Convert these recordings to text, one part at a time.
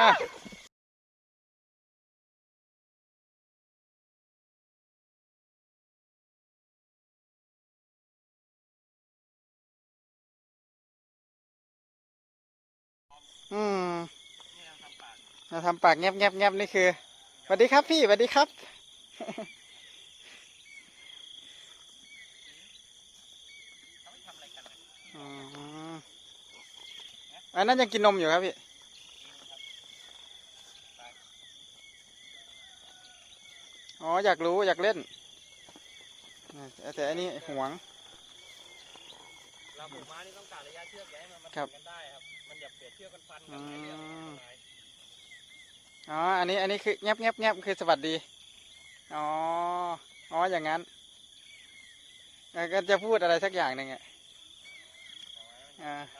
อะอืมเราทำปากเราทำปากแงบแงบแงบนี่คือสวัสดีครับพี่สวัสดีครับ เขาไม่ทำอะไรกันนะ อืม อันนั้นยังกินนมอยู่ครับพี่กินครับอ๋ออยากรู้อยากเล่น แต่แต่อันนี้หวงเราปลูกม้านี่ต้องการระยะเชือกอย่าให้มันมาครับถึงกันได้ครับมันอย่าเปรียบเชือกกันฟันกันไอ้เรื่องอืมอันตรายอ๋ออันนี้อันนี้คือแงบแงบแงบคือสวัสดีอ๋ออ๋ออย่างนั้นเอ่อก็จะพูดอะไรสักอย่างหนึ่งอะอ่าทำนะอย่าทำน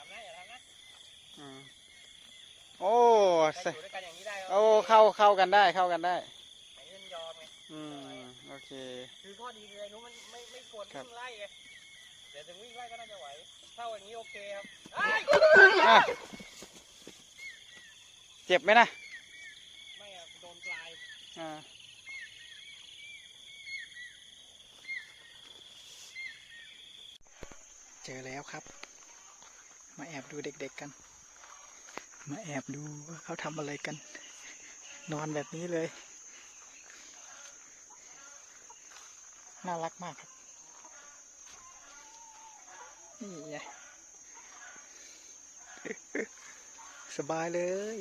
ะอืม โอ้ถ้าสอยู่ด้วยกันอย่างนี้ได้โอ้เข้าเข้ากันได้เข้ากันได้ไอ้นี่มันยอมไงอืมโอเค คือข้อดีคือไอ้นู้นมันไม่ไม่ควรครับวิ่งไล่ไงเดี๋ยวถึงวิ่งไล่ก็น่าจะไหวเข้าอย่างนี้โอเคครับอะเจ็บไหมนะไม่อะโดนปลายอ่าเจอแล้วครับ มาแอบดูเด็กๆกัน มาแอบดูว่าเขาทำอะไรกัน นอนแบบนี้เลย น่ารักมากครับ นี่ไงสบายเลย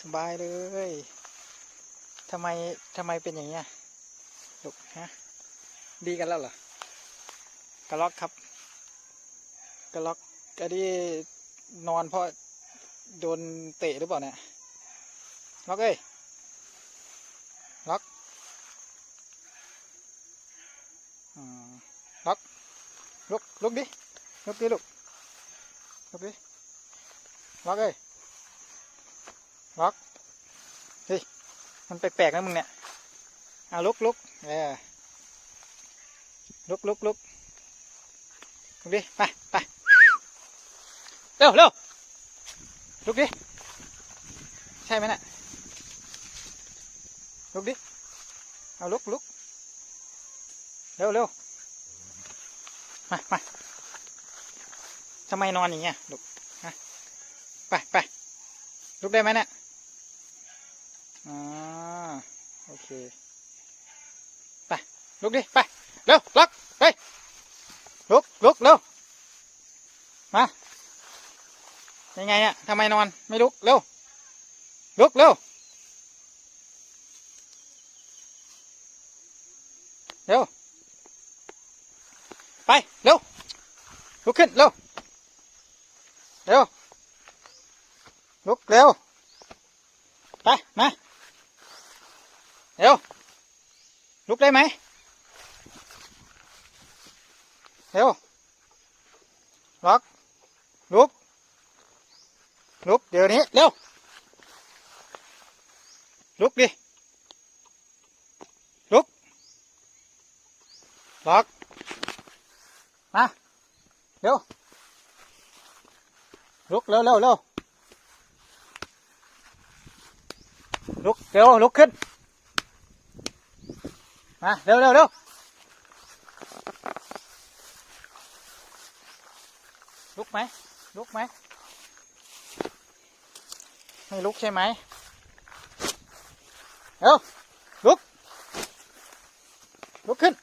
สบายเลยทำไมทำไมเป็นอย่างนี้ยลูกฮะดีกันแล้วเหรอกระล็อกครับกระล็อก กระดีนอนเพราะโดนเตะหรือเปล่าเนี่ยล็อกเอ้ยล็อกล็อกลุกลุกดิลุกดิลูกลุกดิล็อกเอ้ยล็อกเฮ้ยมันแปลกๆนะมึงเนี่ยเอาลุกลุกเออลุกลุกลุกลุกดิไปไป ร็วเร็วลุกดิ ใช่ไหมน่ะลุกดิ เอาลุกลุกเร็วเร็วมามาทำไมนอนอย่างเงี้ยลุกไปไปลุกได้ไหมเนี่ยอ่าโอเค ไปลุกดิ ไป เร็วล็อกไปลุกลุกเร็ว มา ยังไงอะทำไมนอนไม่ลุกเร็วลุกเร็วเร็วไปเร็วลุกขึ้นเร็วเร็วลุกเร็วไปมาเร็วลุกได้ไหมเร็วล็อกลุก ลุกเดี๋ยวนี้ เร็ว ลุกดิ ลุกล็อกมาเร็ว ลุกเร็วเร็วเร็วลุกเร็วลุกขึ้น มา เร็วเร็วเร็วลุกไหมลุกไหม ไม่ลุกใช่ไหมเอ้วลุก ลุกขึ้น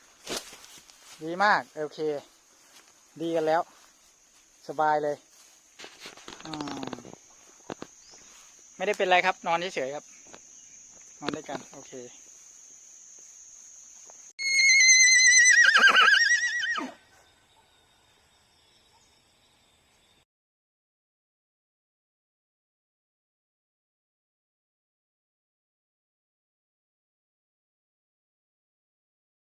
ดีมาก โอเค ดีกันแล้ว สบายเลย ไม่ได้เป็นไรครับ นอนเฉยๆครับ นอนด้วยกัน โอเค